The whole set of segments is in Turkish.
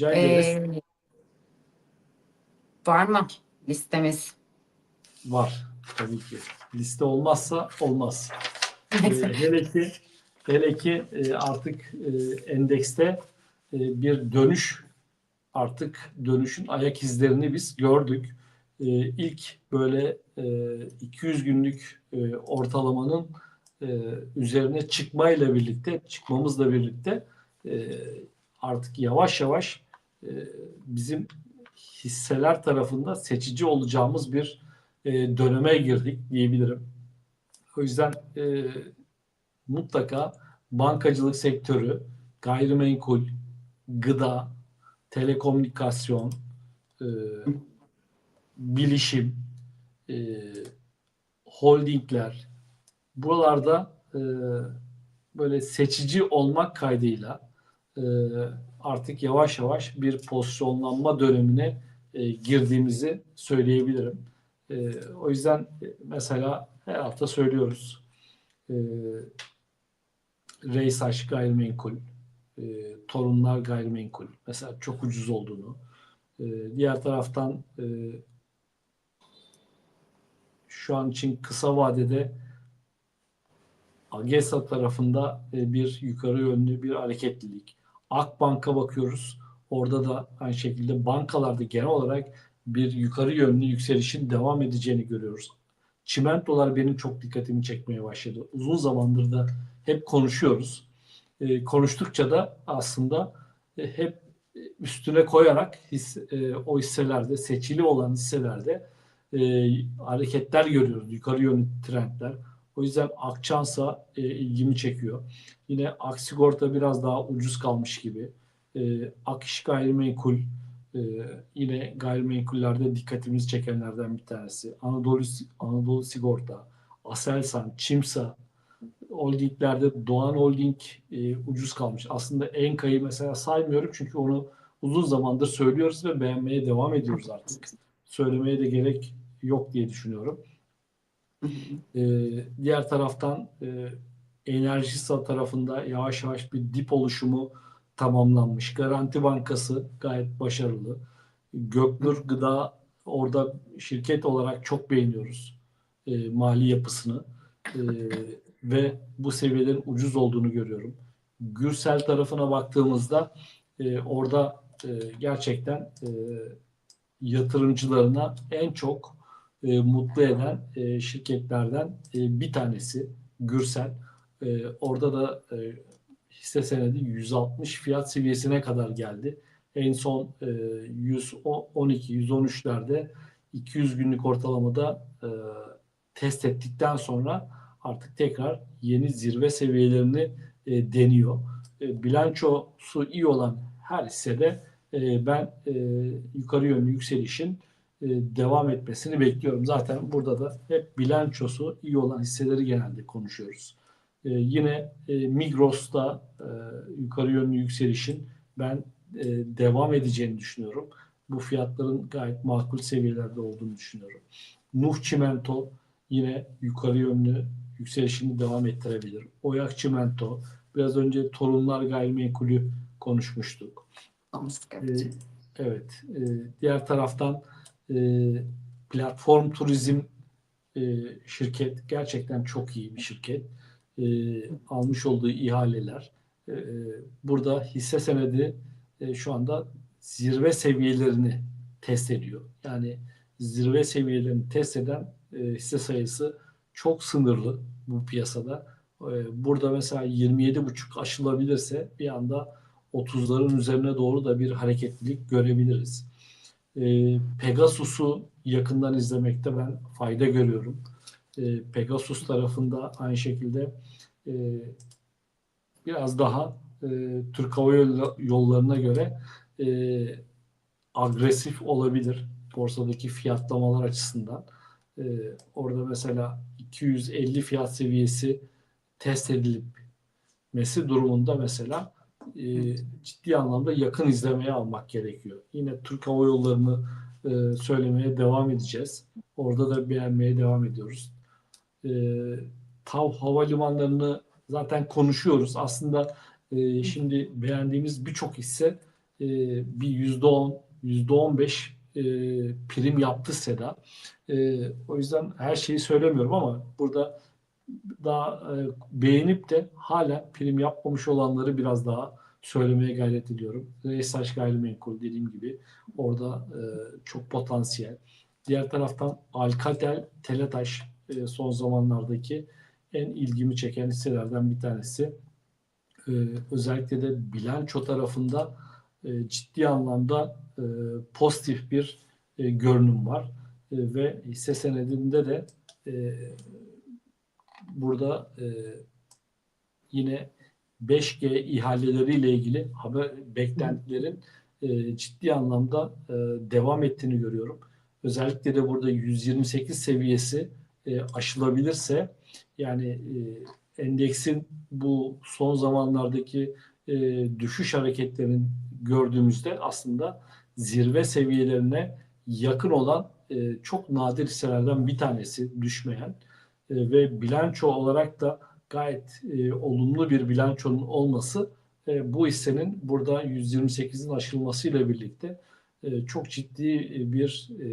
Rica ederiz. Ee, var mı listemiz? Var tabii ki. Liste olmazsa olmaz. Ee, hele ki hele ki e, artık e, endekste e, bir dönüş artık dönüşün ayak izlerini biz gördük. İlk böyle e, 200 günlük ortalamanın üzerine çıkmayla birlikte çıkmamızla birlikte artık yavaş yavaş bizim hisseler tarafında seçici olacağımız bir e, döneme girdik diyebilirim. O yüzden e, mutlaka bankacılık sektörü, gayrimenkul, gıda, telekomünikasyon, e, bilişim, holdingler buralarda böyle seçici olmak kaydıyla e, artık yavaş yavaş bir pozisyonlanma dönemine e, girdiğimizi söyleyebilirim. E, o yüzden mesela her hafta söylüyoruz. E, Reysaş gayrimenkul, Torunlar gayrimenkul mesela çok ucuz olduğunu. Diğer taraftan şu an için kısa vadede AGESA tarafında bir yukarı yönlü bir hareketlilik. Akbank'a bakıyoruz. Orada da aynı şekilde bankalarda genel olarak bir yukarı yönlü yükselişin devam edeceğini görüyoruz. Çimentolar benim çok dikkatimi çekmeye başladı. Uzun zamandır da hep konuşuyoruz. E, konuştukça da aslında e, hep üstüne koyarak his, e, o hisselerde, seçili olan hisselerde e, hareketler görüyoruz. Yukarı yönlü trendler. O yüzden Akçansa e, ilgimi çekiyor. Yine Aksigorta biraz daha ucuz kalmış gibi. E, Akiş Gayrimenkul e, yine gayrimenkullerde dikkatimizi çekenlerden bir tanesi. Anadolu Anadolu Sigorta, Aselsan, Çimsa holdinglerde Doğan Holding e, ucuz kalmış. Aslında Enka'yı mesela saymıyorum çünkü onu uzun zamandır söylüyoruz ve beğenmeye devam ediyoruz artık. Söylemeye de gerek yok diye düşünüyorum. E, diğer taraftan e, Enerjisa tarafında yavaş yavaş bir dip oluşumu tamamlanmış. Garanti Bankası gayet başarılı. Göknur Gıda orada şirket olarak çok beğeniyoruz e, mali yapısını e, ve bu seviyelerin ucuz olduğunu görüyorum. Gürsel tarafına baktığımızda e, orada e, gerçekten e, yatırımcılarına en çok e, mutlu eden e, şirketlerden e, bir tanesi Gürsel. E, orada da e, hisse senedi 160 fiyat seviyesine kadar geldi. En son e, 112 113'lerde 200 günlük ortalamada e, test ettikten sonra artık tekrar yeni zirve seviyelerini e, deniyor. E, bilançosu iyi olan her hissede e, ben e, yukarı yönlü yükselişin devam etmesini bekliyorum. Zaten burada da hep bilançosu iyi olan hisseleri genelde konuşuyoruz. E, yine e, Migros'ta e, yukarı yönlü yükselişin ben e, devam edeceğini düşünüyorum. Bu fiyatların gayet makul seviyelerde olduğunu düşünüyorum. Nuh Çimento yine yukarı yönlü yükselişini devam ettirebilir. Oyak Çimento, biraz önce Torunlar Gayrimenkulü konuşmuştuk. Ee, evet. E, diğer taraftan e, platform turizm e, şirket gerçekten çok iyi bir şirket. E, almış olduğu ihaleler. E, burada hisse senedi e, şu anda zirve seviyelerini test ediyor. Yani zirve seviyelerini test eden e, hisse sayısı çok sınırlı bu piyasada. E, burada mesela 27,5 aşılabilirse bir anda 30'ların üzerine doğru da bir hareketlilik görebiliriz. E, Pegasus'u yakından izlemekte ben fayda görüyorum. E, Pegasus tarafında aynı şekilde e, biraz daha e, Türk Hava Yolları'na göre e, agresif olabilir borsadaki fiyatlamalar açısından. E, orada mesela 250 fiyat seviyesi test edilmesi durumunda mesela e, ciddi anlamda yakın izlemeye almak gerekiyor. Yine Türk Hava Yolları'nı e, söylemeye devam edeceğiz. Orada da beğenmeye devam ediyoruz. E, TAV havalimanlarını zaten konuşuyoruz. Aslında e, şimdi beğendiğimiz birçok hisse e, bir yüzde on, yüzde on beş e, prim yaptı Seda. E, o yüzden her şeyi söylemiyorum ama burada daha e, beğenip de hala prim yapmamış olanları biraz daha söylemeye gayret ediyorum. Resaç Gayrimenkul dediğim gibi orada e, çok potansiyel. Diğer taraftan Alcatel Teletaş e, son zamanlardaki en ilgimi çeken hisselerden bir tanesi. E, özellikle de bilanço tarafında e, ciddi anlamda e, pozitif bir e, görünüm var. E, ve hisse senedinde de e, burada e, yine 5G ihaleleriyle ilgili haber beklentilerin e, ciddi anlamda e, devam ettiğini görüyorum. Özellikle de burada 128 seviyesi e, aşılabilirse yani e, endeksin bu son zamanlardaki e, düşüş hareketlerini gördüğümüzde aslında zirve seviyelerine yakın olan e, çok nadir hisselerden bir tanesi düşmeyen e, ve bilanço olarak da gayet e, olumlu bir bilançonun olması e, bu hissenin burada 128'in aşılmasıyla birlikte e, çok ciddi e, bir e,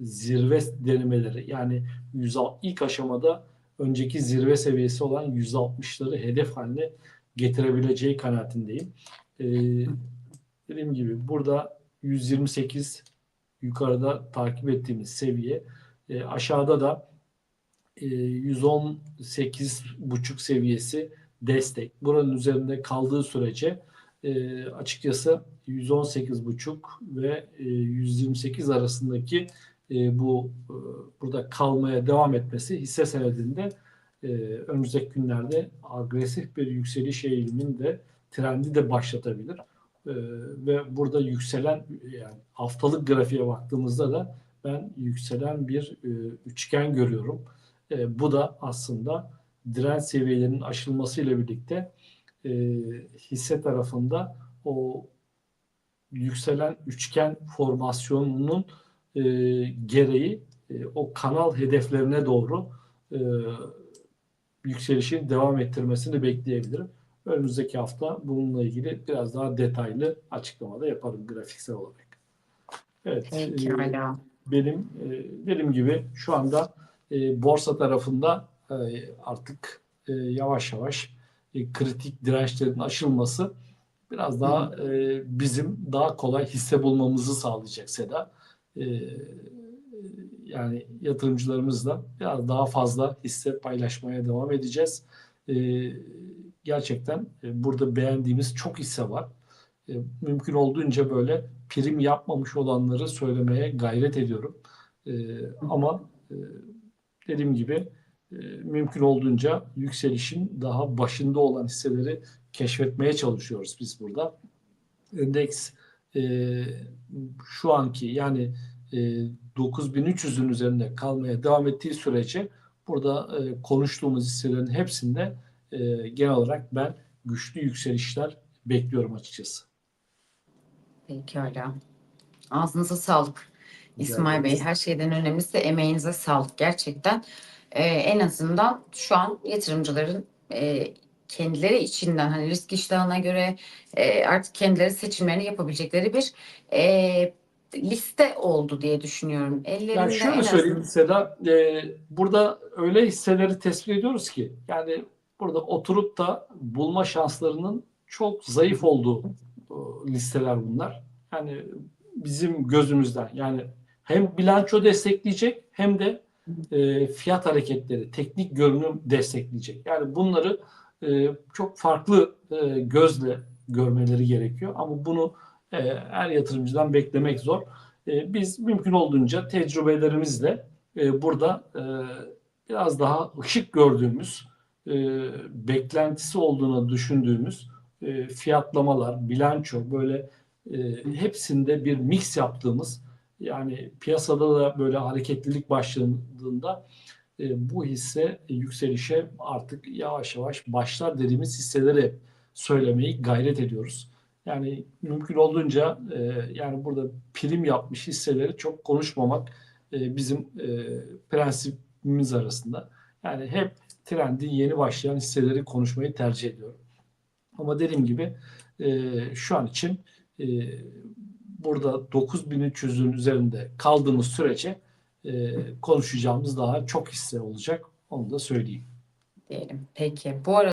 zirve denemeleri yani 100, ilk aşamada önceki zirve seviyesi olan 160'ları hedef haline getirebileceği kanaatindeyim. E, dediğim gibi burada 128 yukarıda takip ettiğimiz seviye e, aşağıda da e, 118,5 seviyesi destek. Buranın üzerinde kaldığı sürece e, açıkçası 118,5 ve e, 128 arasındaki e, bu e, burada kalmaya devam etmesi hisse senedinde e, önümüzdeki günlerde agresif bir yükseliş eğilimini de trendi de başlatabilir. E, ve burada yükselen yani haftalık grafiğe baktığımızda da ben yükselen bir e, üçgen görüyorum. E, bu da aslında direnç seviyelerinin aşılmasıyla birlikte e, hisse tarafında o yükselen üçgen formasyonunun e, gereği e, o kanal hedeflerine doğru e, yükselişin devam ettirmesini bekleyebilirim. Önümüzdeki hafta bununla ilgili biraz daha detaylı açıklamada yaparım grafiksel olarak. Evet. Peki e, benim e, dediğim gibi şu anda e, borsa tarafında e, artık e, yavaş yavaş e, kritik dirençlerin aşılması biraz daha e, bizim daha kolay hisse bulmamızı sağlayacak Seda. E, yani yatırımcılarımızla biraz daha fazla hisse paylaşmaya devam edeceğiz. E, gerçekten e, burada beğendiğimiz çok hisse var. E, mümkün olduğunca böyle prim yapmamış olanları söylemeye gayret ediyorum. E, ama e, dediğim gibi e, mümkün olduğunca yükselişin daha başında olan hisseleri keşfetmeye çalışıyoruz biz burada. Endeks e, şu anki yani e, 9300'ün üzerinde kalmaya devam ettiği sürece burada e, konuştuğumuz hisselerin hepsinde genel olarak ben güçlü yükselişler bekliyorum açıkçası. Peki hala. Ağzınıza sağlık. İsmail Bey her şeyden önemlisi emeğinize sağlık gerçekten. Ee, en azından şu an yatırımcıların e, kendileri içinden hani risk iştahına göre e, artık kendileri seçimlerini yapabilecekleri bir e, liste oldu diye düşünüyorum. Ellerinde Yani en şöyle azından- söyleyeyim Seda, e, burada öyle hisseleri tespit ediyoruz ki yani burada oturup da bulma şanslarının çok zayıf olduğu listeler bunlar. Yani bizim gözümüzden yani hem bilanço destekleyecek hem de e, fiyat hareketleri, teknik görünüm destekleyecek. Yani bunları e, çok farklı e, gözle görmeleri gerekiyor. Ama bunu e, her yatırımcıdan beklemek zor. E, biz mümkün olduğunca tecrübelerimizle e, burada e, biraz daha ışık gördüğümüz, e, beklentisi olduğunu düşündüğümüz e, fiyatlamalar, bilanço böyle e, hepsinde bir mix yaptığımız yani piyasada da böyle hareketlilik başladığında e, bu hisse yükselişe artık yavaş yavaş başlar dediğimiz hisseleri söylemeyi gayret ediyoruz. Yani mümkün olduğunca e, yani burada prim yapmış hisseleri çok konuşmamak e, bizim e, prensibimiz arasında. Yani hep trendin yeni başlayan hisseleri konuşmayı tercih ediyorum. Ama dediğim gibi e, şu an için e, burada 9300'ün üzerinde kaldığımız sürece e, konuşacağımız daha çok hisse olacak. Onu da söyleyeyim. diyelim. Peki bu arada